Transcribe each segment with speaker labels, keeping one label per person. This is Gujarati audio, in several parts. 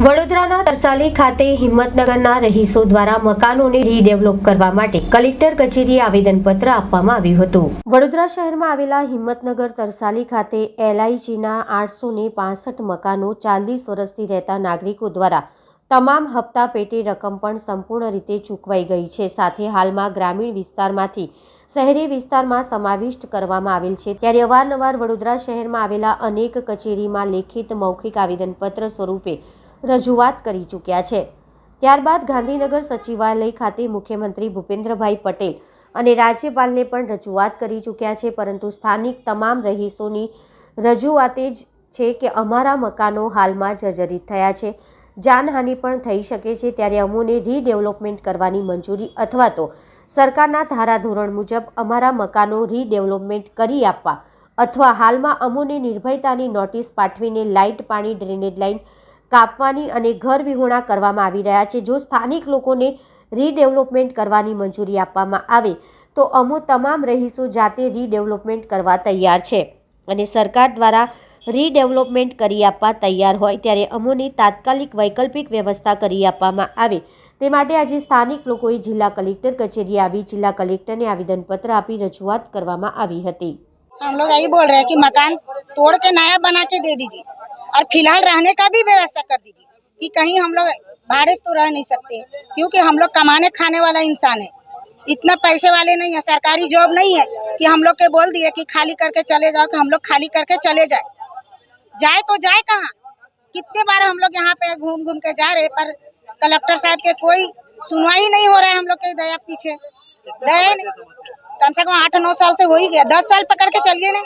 Speaker 1: વડોદરાના તરસાલી ખાતે હિંમતનગરના રહીશો દ્વારા મકાનોને રીડેવલપ કરવા માટે કલેક્ટર કચેરીએ આવેદનપત્ર આપવામાં આવ્યું હતું. વડોદરા શહેરમાં આવેલા હિંમતનગર તરસાલી ખાતે એલઆઈજીના આઠસો ને પાસઠ મકાનો ચાલીસ વર્ષથી રહેતા નાગરિકો દ્વારા તમામ હપ્તા પેટે રકમ પણ સંપૂર્ણ રીતે ચૂકવાઈ ગઈ છે. સાથે હાલમાં ગ્રામીણ વિસ્તારમાંથી શહેરી વિસ્તારમાં સમાવિષ્ટ કરવામાં આવેલ છે. ત્યારે અવારનવાર વડોદરા શહેરમાં આવેલા અનેક કચેરીમાં લેખિત મૌખિક આવેદનપત્ર સ્વરૂપે રજૂઆત કરી ચૂક્યા છે. ત્યારબાદ ગાંધીનગર સચિવાલય ખાતે મુખ્યમંત્રી ભૂપેન્દ્રભાઈ પટેલ અને રાજ્યપાલને પણ રજૂઆત કરી ચૂક્યા છે, પરંતુ સ્થાનિક તમામ રહીશોની રજૂઆતે જ છે કે અમારા મકાનો હાલમાં જર્જરિત થયા છે. જાનહાનિ પણ થઈ શકે છે ત્યારે અમોને રીડેવલપમેન્ટ કરવાની મંજૂરી અથવા તો સરકારના ધારાધોરણ મુજબ અમારા મકાનો રીડેવલપમેન્ટ કરી આપવા અથવા હાલમાં અમોને નિર્ભયતાની નોટિસ પાઠવીને લાઇટ પાણી ડ્રેનેજ લાઇન કાપવાની અને ઘર વિહોણા કરવામાં આવી રહ્યા છે. જો સ્થાનિક લોકોને રીડેવલપમેન્ટ કરવાની મંજૂરી આપવામાં આવે, તો અમો તમામ રહીશો જાતે રીડેવલપમેન્ટ કરવા તૈયાર છે અને સરકાર દ્વારા રીડેવલપમેન્ટ કરી આપવા તૈયાર હોય ત્યારે અમોની તાત્કાલિક વૈકલ્પિક વ્યવસ્થા કરી આપવામાં આવે. તે માટે આજે સ્થાનિક લોકોએ જિલ્લા કલેક્ટર કચેરી આવી, જિલ્લા કલેક્ટરને આવેદનપત્ર આપી રજૂઆત કરવામાં આવી હતી.
Speaker 2: હમ લોગ બોલ રહે કે મકાન તોડ કે નયા બના કે દે દીજીએ और फ़िलहाल रहने का भी व्यवस्था कर दीजिए कि कहीं हम लोग भाड़े तो रह नहीं सकते, क्योंकि हम लोग कमाने खाने वाला इंसान है। इतना पैसे वाले नहीं है, सरकारी जॉब नहीं है कि हम लोग के बोल दिए कि खाली करके चले जाओ, कि हम लोग खाली करके चले जाए। जाए तो जाए कहाँ? कितने बार हम लोग यहाँ पे घूम घूम के जा रहे पर कलेक्टर साहब के कोई सुनवाई नहीं हो रहा है हम लोग के दया पीछे। दया कम से कम आठ नौ साल से हो ही गया, दस साल पकड़ के चलिए ने।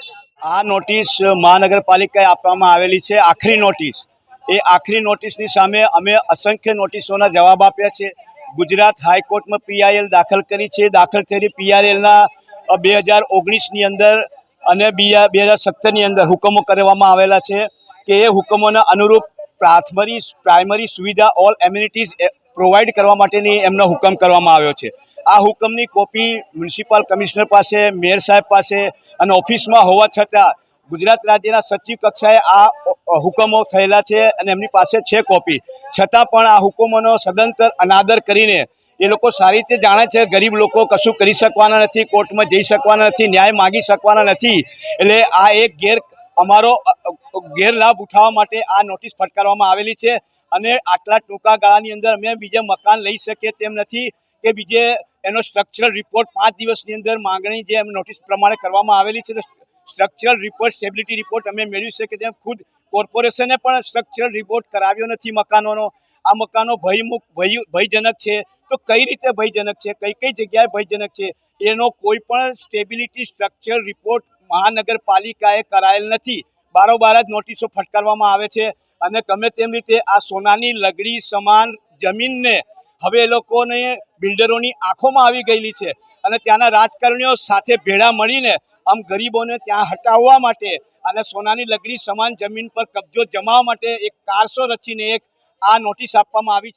Speaker 3: આ નોટિસ મહાનગરપાલિકાએ આપવામાં આવેલી છે. આખરી નોટિસ. એ આખરી નોટિસની સામે અમે અસંખ્ય નોટિસોના જવાબ આપ્યા છે. ગુજરાત હાઈકોર્ટમાં પીઆઈએલ દાખલ કરી છે. દાખલ થયેલી પીઆરએલના બે હજાર ઓગણીસની અંદર અને બીજા બે હજાર સત્તરની અંદર હુકમો કરવામાં આવેલા છે કે એ હુકમોના અનુરૂપ પ્રાથમરી, પ્રાઇમરી સુવિધા, ઓલ એમ્યુનિટીઝ પ્રોવાઈડ કરવા માટેની એમનો હુકમ કરવામાં આવ્યો છે. આ હુકમની કોપી મ્યુનિસિપલ કમિશનર પાસે, મેયર સાહેબ પાસે અને ઓફિસમાં હોવા છતાં ગુજરાત રાજ્યના સચિવ કક્ષાએ આ હુકમો થયેલા છે અને એમની પાસે છે કોપી. છતાં પણ આ હુકમોનો સદંતર અનાદર કરીને એ લોકો સારી રીતે જાણે છે, ગરીબ લોકો કશું કરી શકવાના નથી, કોર્ટમાં જઈ શકવાના નથી, ન્યાય માગી શકવાના નથી. એટલે આ એક ગેર, અમારો ગેરલાભ ઉઠાવવા માટે આ નોટિસ ફટકારવામાં આવેલી છે અને આટલા ટૂંકા ગાળાની અંદર અમે બીજે મકાન લઈ શકીએ તેમ નથી. કે બીજે એનો સ્ટ્રક્ચરલ રિપોર્ટ પાંચ દિવસની અંદર માંગણી જે નોટિસ પ્રમાણે કરવામાં આવેલી છે સ્ટ્રક્ચરલ રિપોર્ટ સ્ટેબિલિટી રિપોર્ટ અમે મેળવી કે જેમ ખુદ કોર્પોરેશને પણ સ્ટ્રક્ચરલ રિપોર્ટ કરાવ્યો નથી મકાનોનો. આ મકાનો ભયમુખ ભય, ભયજનક છે. તો કઈ રીતે ભયજનક છે? કઈ કઈ જગ્યાએ ભયજનક છે? એનો કોઈ પણ સ્ટેબિલિટી સ્ટ્રક્ચર રિપોર્ટ મહાનગરપાલિકાએ કરાયેલ નથી. બારોબાર જ નોટિસો ફટકારવામાં આવે છે. અને ગમે તેમ રીતે આ સોનાની લગડી સમાન જમીનને હવે એ લોકોને બિલ્ડરોની આંખોમાં આવી ગયેલી છે અને ત્યાંના રાજકારણીઓ સાથે ભેળા મળીને આમ ગરીબોને ત્યાં હટાવવા માટે અને સોનાની લગડી સમાન જમીન પર કબજો જમાવવા માટે એક કારસો રચીને એક આ નોટિસ આપવામાં આવી છે.